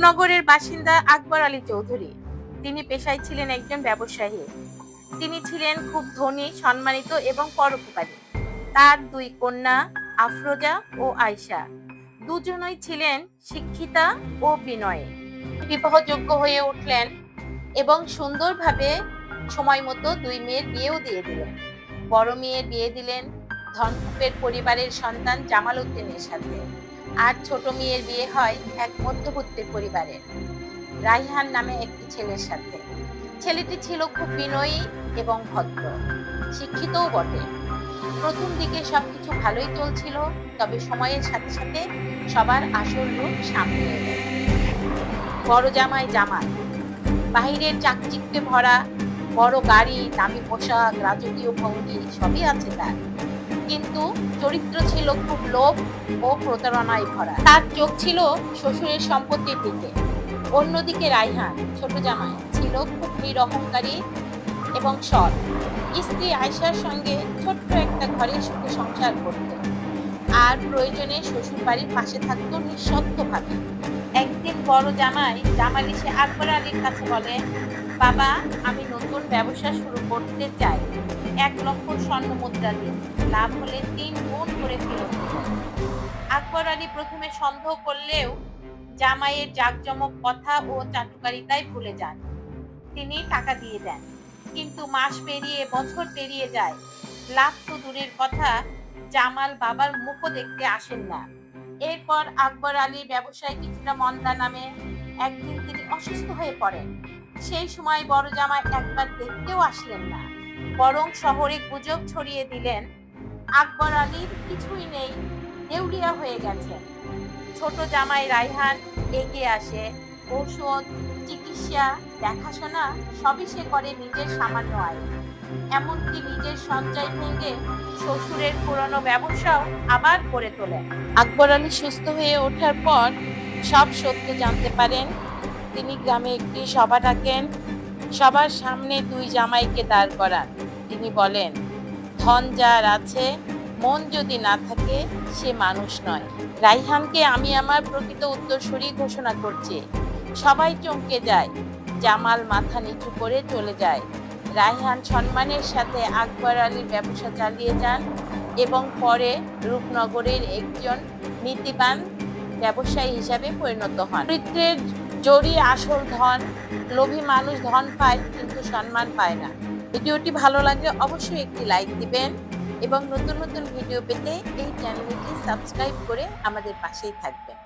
রূপনগরের বাসিন্দা আকবর আলী চৌধুরী। তিনি পেশায় ছিলেন একজন ব্যবসায়ী। তিনি ছিলেন খুব ধনী, সম্মানিত এবং পরোপকারী। তার দুই কন্যা আফরোজা ও আয়শা। দুজনই ছিলেন শিক্ষিতা ও বিনয়ে। বিবাহযোগ্য হয়ে উঠলেন এবং সুন্দরভাবে সময় মতো দুই মেয়ের বিয়েও দিয়ে দিলেন। বড় মেয়ের বিয়ে দিলেন ধনকুপের পরিবারের সন্তান জামাল উদ্দিনের সাথে। আর ছোট মেয়ের বিয়ে হয় এক মধ্যবর্তী পরিবারের। রাইহান নামে একটি ছেলের সাথে। ছেলেটি ছিল খুব বিনয়ী এবং ভদ্র। শিক্ষিতও বটে। প্রথম দিকে সবকিছু ভালোই চলছিল, তবে সময়ের সাথে সাথে সবার আসল রূপ সামনে এলো। বড় জামাই জামাল। বাহিরের চাকচিক্যে ভরা, বড় গাড়ি, দামি পোশাক, রাজকীয় ভঙ্গি সবই আছে তার। কিন্তু চরিত্র ছিল খুব লোভ ও প্রতারণায় ভরা। তার চোখ ছিল শ্বশুরের সম্পত্তির দিকে। অন্যদিকে রাইহান ছোট জামাই, ছিল খুব নিরহংকারী এবং সৎ। স্ত্রী আয়সার সঙ্গে ছোট্ট একটা ঘরে সুখে সংসার করত। আর প্রয়োজনে শ্বশুর বাড়ির পাশে থাকতো নিঃশব্দভাবে। একদিন বড় জামাই জামাল এসে আকবর আলীর কাছে বলে বাবা, আমি নতুন ব্যবসা শুরু করতে চাই। এক লক্ষ স্বর্ণ মুদ্রা দিন লাভ হলে তিন গুণ করে ফেরত আকবর আলী প্রথমে সন্দেহ করলেও জামাইয়ের জাকজমক কথা ও চাটুকারিতায় ভুলে যান। তিনি টাকা দিয়ে দেন। কিন্তু মাস পেরিয়ে, বছর পেরিয়ে যায়। লাভ তো দূরের কথা, জামাল বাবার মুখও দেখতে আসেন না। এরপর আকবর আলীর ব্যবসায় কিছুটা মন্দা নামে একদিন তিনি অসুস্থ হয়ে পড়েন। সেই সময় বড় জামাই একবার দেখতেও আসলেন না। বরং শহরে গুজব ছড়িয়ে দিলেন, আকবর আলীর কিছুই নেই, দেউলিয়া হয়ে গেছে। ছোট জামাই রাইহান এগিয়ে আসে। ঔষধ, চিকিৎসা, দেখাশোনা সবই সে করে নিজের সামান্য আয়। এমনকি নিজের সঞ্চয় ভেঙে শ্বশুরের পুরনো ব্যবসাও আবার করে তোলেন। আকবর আলী সুস্থ হয়ে ওঠার পর সব সত্য জানতে পারেন তিনি গ্রামে একটি সভা ডাকেন। সবার সামনে দুই জামাইকে দাঁড় করান। তিনি বলেন, ধন যার আছে, মন যদি না থাকে, সে মানুষ নয়। রাইহানকে আমি আমার প্রকৃত উত্তরসূরি ঘোষণা করছি। সবাই চমকে যায়, জামাল মাথা নিচু করে চলে যায়। রাইহান সম্মানের সাথে আকবর আলীর ব্যবসা চালিয়ে যান এবং পরে রূপনগরের একজন নীতিবান ব্যবসায়ী হিসাবে পরিণত হন। চরিত্রের জড়ি আসল ধন, লোভী মানুষ ধন পায় কিন্তু সম্মান পায় না। ভিডিওটি ভালো লাগলে অবশ্যই একটি লাইক দিবেন এবং নতুন নতুন ভিডিও পেতে এই চ্যানেলটি সাবস্ক্রাইব করে আমাদের পাশেই থাকবেন।